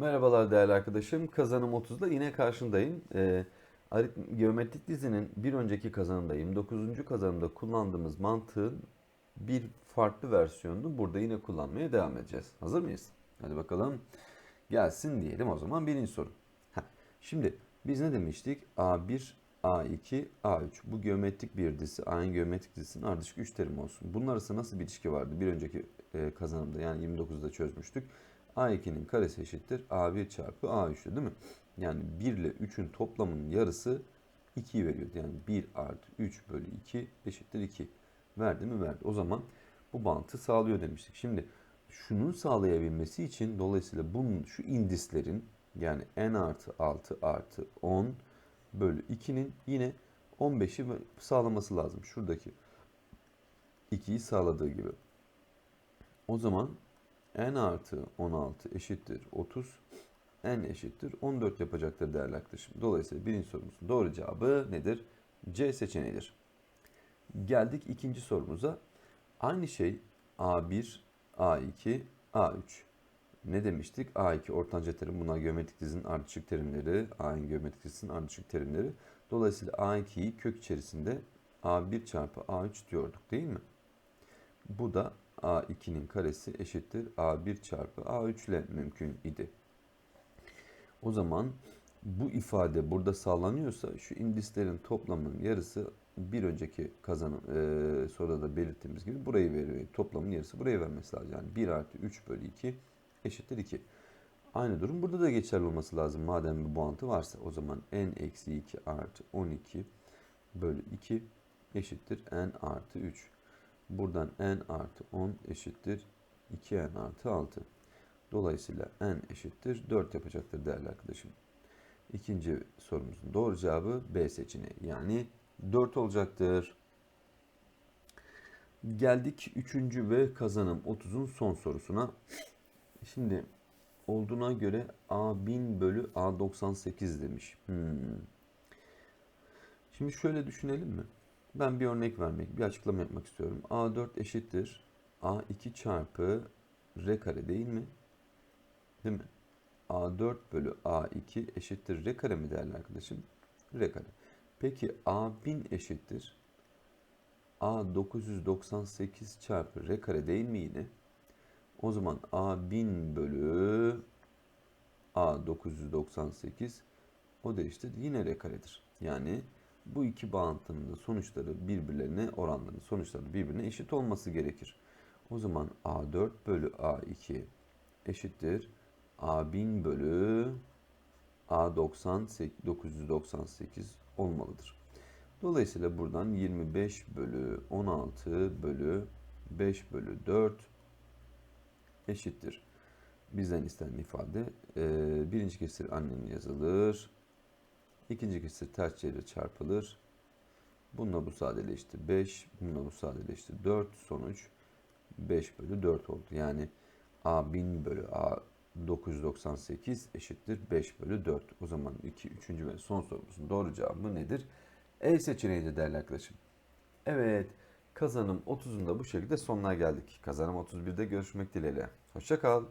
Merhabalar değerli arkadaşım. Kazanım 30'da yine karşındayım. Ee, arit- geometrik dizinin bir önceki kazanımda 29. kazanımda kullandığımız mantığın bir farklı versiyonunu burada yine kullanmaya devam edeceğiz. Hazır mıyız? Hadi bakalım. Gelsin diyelim o zaman birinci soru. Heh, Şimdi biz ne demiştik? A1, A2, A3. Bu geometrik bir dizi. A'nın geometrik dizisinin ardışık 3 terim olsun. Bunun arasında nasıl bir ilişki vardı? Bir önceki e, kazanımda yani 29'da çözmüştük. A2'nin karesi eşittir A1 çarpı A3'tü değil mi? Yani 1 ile 3'ün toplamının yarısı 2'yi veriyordu. Yani 1 artı 3 bölü 2 eşittir 2. Verdi mi? Verdi. O zaman bu bantı sağlıyor demiştik. Şimdi şunun sağlayabilmesi için dolayısıyla bunun şu indislerin yani n artı 6 artı 10 bölü 2'nin yine 15'i sağlaması lazım. Şuradaki 2'yi sağladığı gibi. O zaman n artı 16 eşittir 30. n eşittir 14 yapacaktır değerli arkadaşım. Dolayısıyla birinci sorumuzun doğru cevabı nedir? C seçeneğidir. Geldik ikinci sorumuza. Aynı şey A1, A2, A3. Ne demiştik? A2 ortanca terim. Bunlar geometrik dizinin ardışık terimleri. A'nın geometrik dizinin ardışık terimleri. Dolayısıyla A2'yi kök içerisinde A1 çarpı A3 diyorduk değil mi? Bu da A2'nin karesi eşittir A1 çarpı A3 ile mümkün idi. O zaman bu ifade burada sağlanıyorsa şu indislerin toplamının yarısı bir önceki kazanım e, soruda da belirttiğimiz gibi burayı veriyor. Toplamın yarısı burayı vermesi lazım. Yani 1 artı 3 bölü 2 eşittir 2. Aynı durum burada da geçerli olması lazım. Madem bir bağıntı varsa o zaman n eksi 2 artı 12 bölü 2 eşittir n artı 3. Buradan n artı 10 eşittir 2n artı 6. Dolayısıyla n eşittir 4 yapacaktır değerli arkadaşım. İkinci sorumuzun doğru cevabı B seçeneği. Yani 4 olacaktır. Geldik 3. ve kazanım 30'un son sorusuna. Şimdi olduğuna göre A1000 bölü A98 demiş. Hmm. Şimdi şöyle düşünelim mi? Ben bir örnek vermek, bir açıklama yapmak istiyorum. A4 eşittir A2 çarpı R kare değil mi? Değil mi? A4 bölü A2 eşittir R kare mi değerli arkadaşım? R kare. Peki A1000 eşittir A998 çarpı R kare değil mi yine? O zaman A1000 bölü A998 o da işte yine R karedir. Yani bu iki bağıntının da sonuçları birbirlerine oranlarının sonuçları birbirine eşit olması gerekir. O zaman A4 bölü A2 eşittir A1000 bölü A998 olmalıdır. Dolayısıyla buradan 25 bölü 16 bölü 5 bölü 4 eşittir. Bizden istenen ifade birinci kesir annenin yazılır. İkinci kesir ters çevre çarpılır. Bununla bu sadeleşti 5, bununla bu sadeleşti 4. Sonuç 5 bölü 4 oldu. Yani A 1000 bölü A 998 eşittir 5 bölü 4. O zaman 2, 3. ve son sorumuzun doğru cevabı nedir? E seçeneğidir değerli arkadaşım. Evet, kazanım 30'un da bu şekilde sonuna geldik. Kazanım 31'de görüşmek dileğiyle. Hoşça kal.